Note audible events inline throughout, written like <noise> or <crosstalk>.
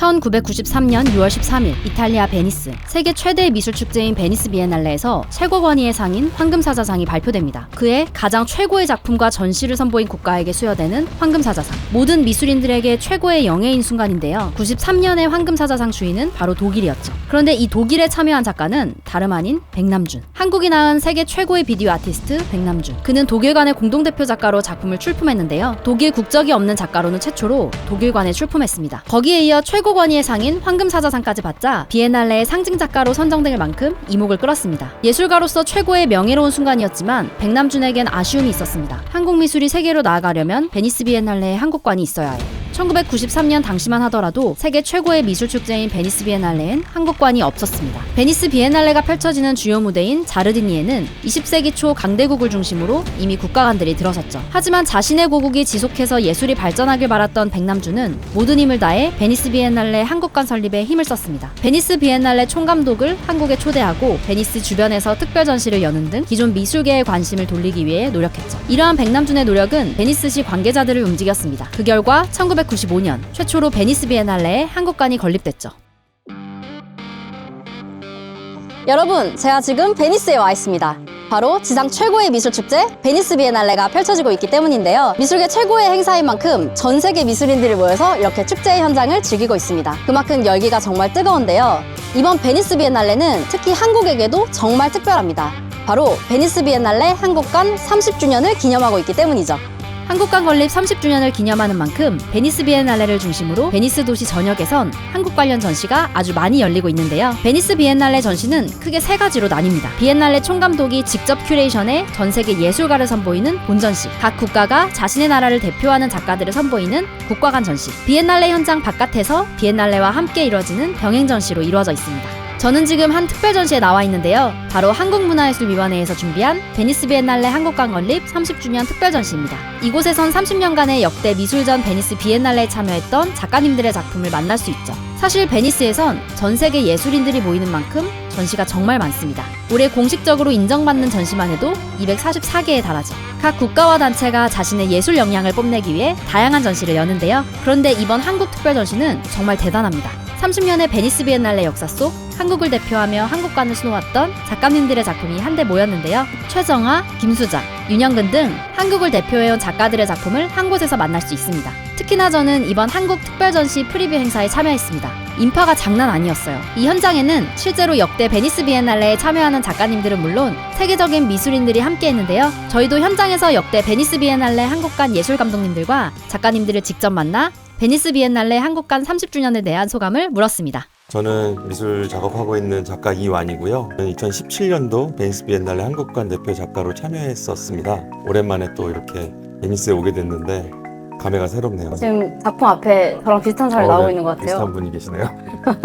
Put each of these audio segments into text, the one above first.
1993년 6월 13일 이탈리아 베니스 세계 최대의 미술 축제인 베니스 비엔날레에서 최고 권위의 상인 황금사자상이 발표됩니다. 그해 가장 최고의 작품과 전시를 선보인 국가에게 수여되는 황금사자상. 모든 미술인들에게 최고의 영예인 순간인데요. 93년의 황금사자상 주인은 바로 독일이었죠. 그런데 이 독일에 참여한 작가는 다름 아닌 백남준. 한국이 낳은 세계 최고의 비디오 아티스트 백남준. 그는 독일관의 공동대표 작가로 작품을 출품했는데요. 독일 국적이 없는 작가로는 최초로 독일관에 출품했습니다. 거기에 이어 최고 권위의 상인 황금사자상까지 받자 비엔날레의 상징 작가로 선정될 만큼 이목을 끌었습니다. 예술가로서 최고의 명예로운 순간이었지만 백남준에겐 아쉬움이 있었습니다. 한국 미술이 세계로 나아가려면 베니스 비엔날레에 한국관이 있어야 해요. 1993년 당시만 하더라도 세계 최고의 미술 축제인 베니스 비엔날레엔 한국관이 없었습니다. 베니스 비엔날레가 펼쳐지는 주요 무대인 자르디니에는 20세기 초 강대국을 중심으로 이미 국가관들이 들어섰죠. 하지만 자신의 고국이 지속해서 예술이 발전하길 바랐던 백남주는 모든 힘을 다해 베니스 비엔날레 한국관 설립에 힘을 썼습니다. 베니스 비엔날레 총감독을 한국에 초대하고 베니스 주변에서 특별 전시를 여는 등 기존 미술계의 관심을 돌리기 위해 노력했죠. 이러한 백남준의 노력은 베니스시 관계자들을 움직였습니다. 그 결과 1995년 최초로 베니스 비엔날레에 한국관이 건립됐죠. 여러분, 제가 지금 베니스에 와 있습니다. 바로 지상 최고의 미술 축제 베니스 비엔날레가 펼쳐지고 있기 때문인데요. 미술계 최고의 행사인 만큼 전 세계 미술인들이 모여서 이렇게 축제의 현장을 즐기고 있습니다. 그만큼 열기가 정말 뜨거운데요. 이번 베니스 비엔날레는 특히 한국에게도 정말 특별합니다. 바로 베니스 비엔날레 한국관 30주년을 기념하고 있기 때문이죠. 한국관 건립 30주년을 기념하는 만큼 베니스 비엔날레를 중심으로 베니스 도시 전역에선 한국 관련 전시가 아주 많이 열리고 있는데요. 베니스 비엔날레 전시는 크게 세 가지로 나뉩니다. 비엔날레 총감독이 직접 큐레이션해 전 세계 예술가를 선보이는 본전시, 각 국가가 자신의 나라를 대표하는 작가들을 선보이는 국가관 전시, 비엔날레 현장 바깥에서 비엔날레와 함께 이루어지는 병행 전시로 이루어져 있습니다. 저는 지금 한 특별 전시에 나와 있는데요. 바로 한국문화예술위원회에서 준비한 베니스 비엔날레 한국관 건립 30주년 특별 전시입니다. 이곳에선 30년간의 역대 미술전 베니스 비엔날레에 참여했던 작가님들의 작품을 만날 수 있죠. 사실 베니스에선 전 세계 예술인들이 모이는 만큼 전시가 정말 많습니다. 올해 공식적으로 인정받는 전시만 해도 244개에 달하죠. 각 국가와 단체가 자신의 예술 역량을 뽐내기 위해 다양한 전시를 여는데요. 그런데 이번 한국 특별 전시는 정말 대단합니다. 30년의 베니스 비엔날레 역사 속 한국을 대표하며 한국관을 수놓았던 작가님들의 작품이 한데 모였는데요. 최정아, 김수자, 윤영근 등 한국을 대표해온 작가들의 작품을 한 곳에서 만날 수 있습니다. 특히나 저는 이번 한국 특별전시 프리뷰 행사에 참여했습니다. 인파가 장난 아니었어요. 이 현장에는 실제로 역대 베니스 비엔날레에 참여하는 작가님들은 물론 세계적인 미술인들이 함께 했는데요. 저희도 현장에서 역대 베니스 비엔날레 한국관 예술 감독님들과 작가님들을 직접 만나 베니스 비엔날레 한국관 30주년에 대한 소감을 물었습니다. 저는 미술 작업하고 있는 작가 이완이고요. 2017년도 베니스 비엔날레 한국관 대표 작가로 참여했었습니다. 오랜만에 또 이렇게 베니스에 오게 됐는데 감회가 새롭네요. 지금 작품 앞에 저랑 비슷한 사람이 어, 나오고 네, 있는 것 같아요. 비슷한 분이 계시네요.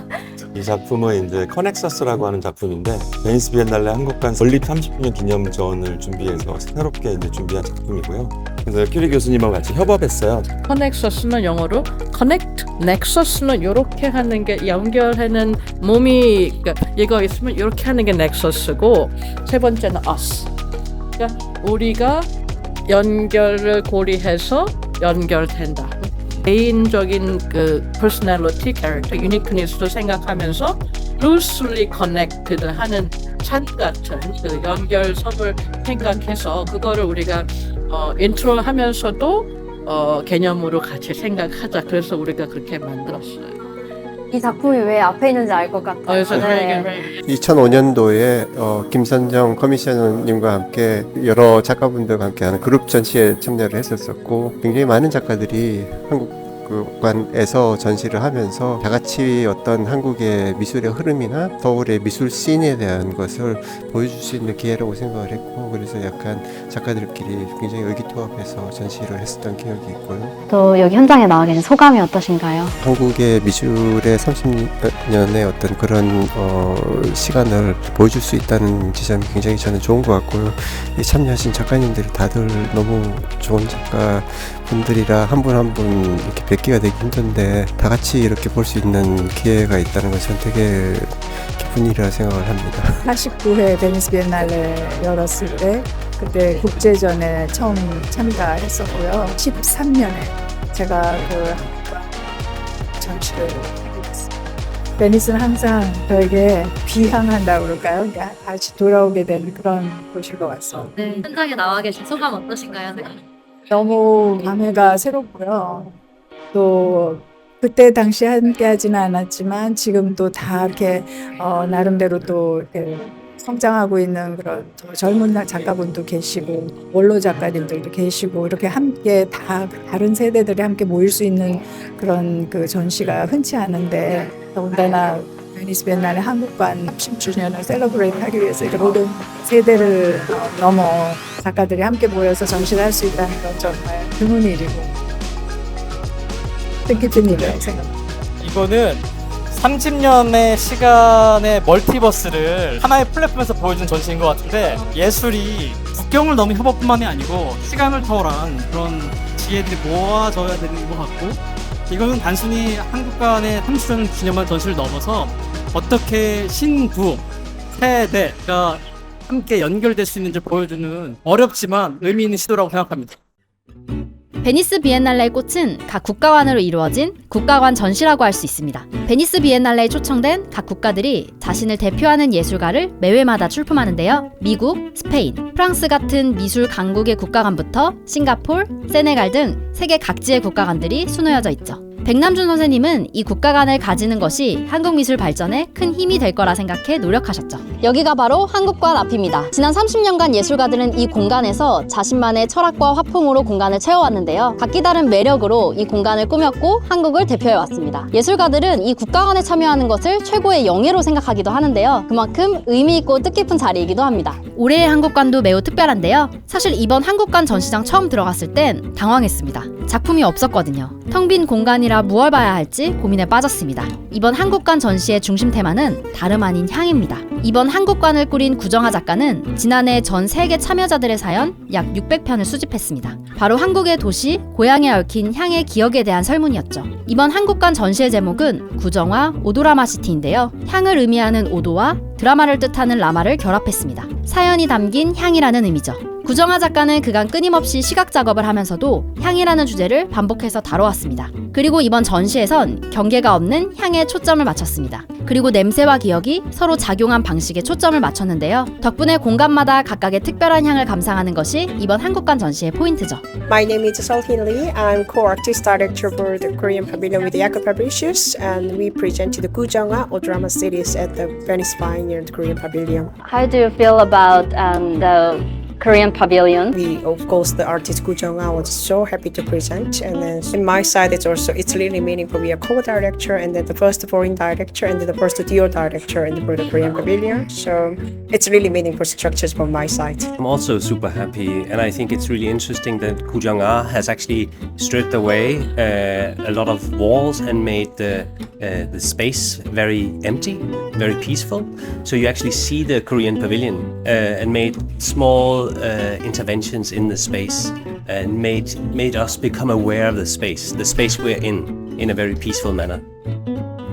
<laughs> 이 작품은 이제 커넥서스라고 하는 작품인데 베니스 비엔날레 한국관 건립 30주년 기념전을 준비해서 새롭게 이제 준비한 작품이고요. 그래서 큐리 교수님하고 같이 협업했어요. 커넥서스는 영어로 connect, 넥서스는 이렇게 하는 게 연결하는 몸이 그러니까 이거 있으면 이렇게 하는 게 넥서스고 세 번째는 us. 그러니까 우리가 연결을 고리해서 연결된다. 개인적인 그 personality, character, uniqueness도 생각하면서 loosely connected 하는 찬 같은 그 연결성을 생각해서 그거를 우리가 어, 인트로 하면서도 어, 개념으로 같이 생각하자. 그래서 우리가 그렇게 만들었어요. 이 작품이 왜 앞에 있는지 알것 어, 같아요. 그래서 네. 2005년도에 어, 김선정 커미셔너님과 함께 여러 작가분들과 함께 하는 그룹 전시에 참여를 했었었고 굉장히 많은 작가들이 한국 관에서 전시를 하면서 다 같이 어떤 한국의 미술의 흐름이나 서울의 미술 씬에 대한 것을 보여줄 수 있는 기회라고 생각을 했고 그래서 약간 작가들끼리 굉장히 의기투합해서 전시를 했었던 기억이 있고요. 또 여기 현장에 나와 계신 소감이 어떠신가요? 한국의 미술의 30년의 어떤 그런 어, 시간을 보여줄 수 있다는 지점이 굉장히 저는 좋은 것 같고요. 이 참여하신 작가님들이 다들 너무 좋은 작가 분들이라 한 분 한 분 이렇게 뵙기가 되기 힘든데 다 같이 이렇게 볼 수 있는 기회가 있다는 것은 되게 기쁜 일이라 생각을 합니다. <laughs> 89회 베니스 비엔날레 열었을 때 그때 국제전에 처음 참가했었고요. 13년에 제가 그 전시를 하게 베니스는 항상 저에게 비항한다고 그럴까요? 그러니까 다시 돌아오게 되는 그런 곳인 것 같습니다. 네, 현장에 나와 계신 소감 어떠신가요? 너무 감회가 새롭고요. 또 그때 당시 함께 하지는 않았지만 지금 또 다 이렇게 어, 나름대로 또 이렇게 성장하고 있는 그런 또 젊은 작가분도 계시고 원로 작가님들도 계시고 이렇게 함께 다 다른 세대들이 함께 모일 수 있는 그런 그 전시가 흔치 않은데 더군다나 베니스 비엔날레 한국관 10주년을 셀러브레이트 하기 위해서 이렇게 모든 세대를 어, 넘어 작가들이 함께 모여서 전시를 할 수 있다는 건 정말 드문 일이고 일이라고 생각합니다. 이거는 30년의 시간의 멀티버스를 하나의 플랫폼에서 보여주는 전시인 것 같은데 예술이 국경을 넘은 협업뿐만이 아니고 시간을 초월한 그런 지혜들이 모아져야 되는 것 같고 이거는 단순히 한국 간의 30주년 기념한 전시를 넘어서 어떻게 신부 세대가 함께 연결될 수 있는지 보여주는 어렵지만 의미 있는 시도라고 생각합니다. 베니스 비엔날레의 꽃은 각 국가관으로 이루어진 국가관 전시라고 할 수 있습니다. 베니스 비엔날레에 초청된 각 국가들이 자신을 대표하는 예술가를 매회마다 출품하는데요. 미국, 스페인, 프랑스 같은 미술 강국의 국가관부터 싱가폴, 세네갈 등 세계 각지의 국가관들이 수놓여져 있죠. 백남준 선생님은 이 국가관을 가지는 것이 한국 미술 발전에 큰 힘이 될 거라 생각해 노력하셨죠. 여기가 바로 한국관 앞입니다. 지난 30년간 예술가들은 이 공간에서 자신만의 철학과 화풍으로 공간을 채워왔는데요. 각기 다른 매력으로 이 공간을 꾸몄고 한국을 대표해 왔습니다. 예술가들은 이 국가관에 참여하는 것을 최고의 영예로 생각하기도 하는데요. 그만큼 의미 있고 뜻깊은 자리이기도 합니다. 올해의 한국관도 매우 특별한데요. 사실 이번 한국관 전시장 처음 들어갔을 땐 당황했습니다. 작품이 없었거든요. 텅 빈 공간이라 무얼 봐야 할지 고민에 빠졌습니다. 이번 한국관 전시의 중심 테마는 다름 아닌 향입니다. 이번 한국관을 꾸린 구정아 작가는 지난해 전 세계 참여자들의 사연 약 600편을 수집했습니다. 바로 한국의 도시, 고향에 얽힌 향의 기억에 대한 설문이었죠. 이번 한국관 전시의 제목은 구정화 오도라마 시티인데요. 향을 의미하는 오도와 드라마를 뜻하는 라마를 결합했습니다. 사연이 담긴 향이라는 의미죠. 구정아 작가는 그간 끊임없이 시각 작업을 하면서도 향이라는 주제를 반복해서 다뤄왔습니다. 그리고 이번 전시에선 경계가 없는 향에 초점을 맞췄습니다. 그리고 냄새와 기억이 서로 작용한 방식에 초점을 맞췄는데요. 덕분에 공간마다 각각의 특별한 향을 감상하는 것이 이번 한국관 전시의 포인트죠. My name is Seolhin Lee. I'm co-artist director for the Korean Pavilion with Jakob Fabricius, and we present the Gujeonga or drama series at the Venice Pioneer Korean Pavilion. How do you feel about um, the Korean pavilion? We, of course, the artist Gujeonga was so happy to present, and then in my side, it's also it's really meaningful. We are co-director, and then the first foreign director, and then the first duo director, in the Korean Pavilion. So it's really meaningful structures from my side. I'm also super happy, and I think it's really interesting that Gu Jong-ah has actually stripped away uh, a lot of walls and made the uh, the space very empty, very peaceful. So you actually see the Korean pavilion uh, and made small uh, interventions in the space and made made us become aware of the space, the space we're in, in a very peaceful manner.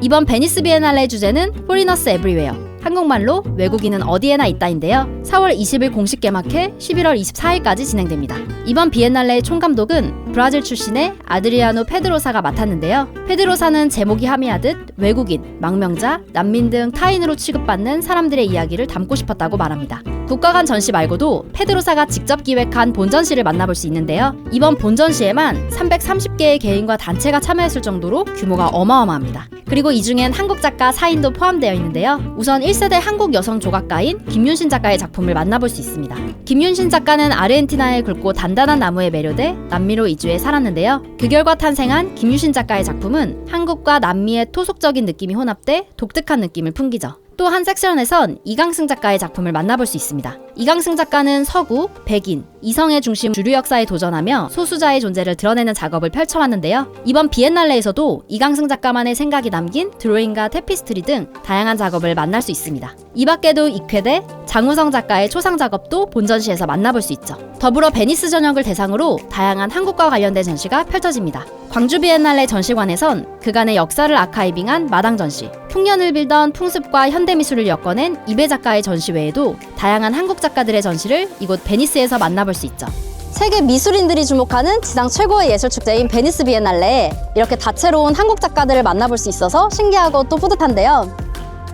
이번 베니스 비엔날레 주제는 Foreigners Everywhere. 한국말로 외국인은 어디에나 있다인데요. 4월 20일 공식 개막해 11월 24일까지 진행됩니다. 이번 비엔날레의 총감독은 브라질 출신의 아드리아노 페드로사가 맡았는데요. 페드로사는 제목이 함의하듯 외국인, 망명자, 난민 등 타인으로 취급받는 사람들의 이야기를 담고 싶었다고 말합니다. 국가관 전시 말고도 페드로사가 직접 기획한 본전시를 만나볼 수 있는데요. 이번 본전시에만 330개의 개인과 단체가 참여했을 정도로 규모가 어마어마합니다. 그리고 이 중엔 한국 작가 사인도 포함되어 있는데요. 우선 1세대 한국 여성 조각가인 김윤신 작가의 작품을 만나볼 수 있습니다. 김윤신 작가는 아르헨티나의 굵고 단단한 나무에 매료돼 남미로 이주해 살았는데요. 그 결과 탄생한 김윤신 작가의 작품은 한국과 남미의 토속적인 느낌이 혼합돼 독특한 느낌을 풍기죠. 또 한 섹션에선 이강승 작가의 작품을 만나볼 수 있습니다. 이강승 작가는 서구, 백인, 이성의 중심 주류 역사에 도전하며 소수자의 존재를 드러내는 작업을 펼쳐왔는데요. 이번 비엔날레에서도 이강승 작가만의 생각이 담긴 드로잉과 테피스트리 등 다양한 작업을 만날 수 있습니다. 이 밖에도 익회대, 장우성 작가의 초상 작업도 본전시에서 만나볼 수 있죠. 더불어 베니스 전역을 대상으로 다양한 한국과 관련된 전시가 펼쳐집니다. 광주 비엔날레 전시관에선 그간의 역사를 아카이빙한 마당 전시, 흉년을 빌던 풍습과 현대미술을 엮어낸 이배 작가의 전시 외에도 다양한 한국 작가 들의 전시를 이곳 베니스에서 만나볼 수 있죠. 세계 미술인들이 주목하는 지상 최고의 예술 축제인 베니스 비엔날레에 이렇게 다채로운 한국 작가들을 만나볼 수 있어서 신기하고 또 뿌듯한데요.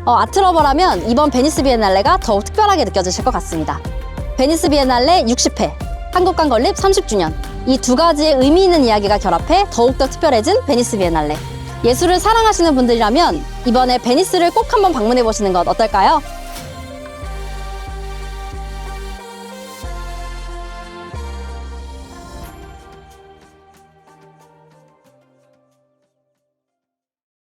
어, 아트러버라면 이번 베니스 비엔날레가 더욱 특별하게 느껴지실 것 같습니다. 베니스 비엔날레 60회, 한국관 건립 30주년. 이 두 가지의 의미 있는 이야기가 결합해 더욱더 특별해진 베니스 비엔날레. 예술을 사랑하시는 분들이라면 이번에 베니스를 꼭 한번 방문해 보시는 것 어떨까요?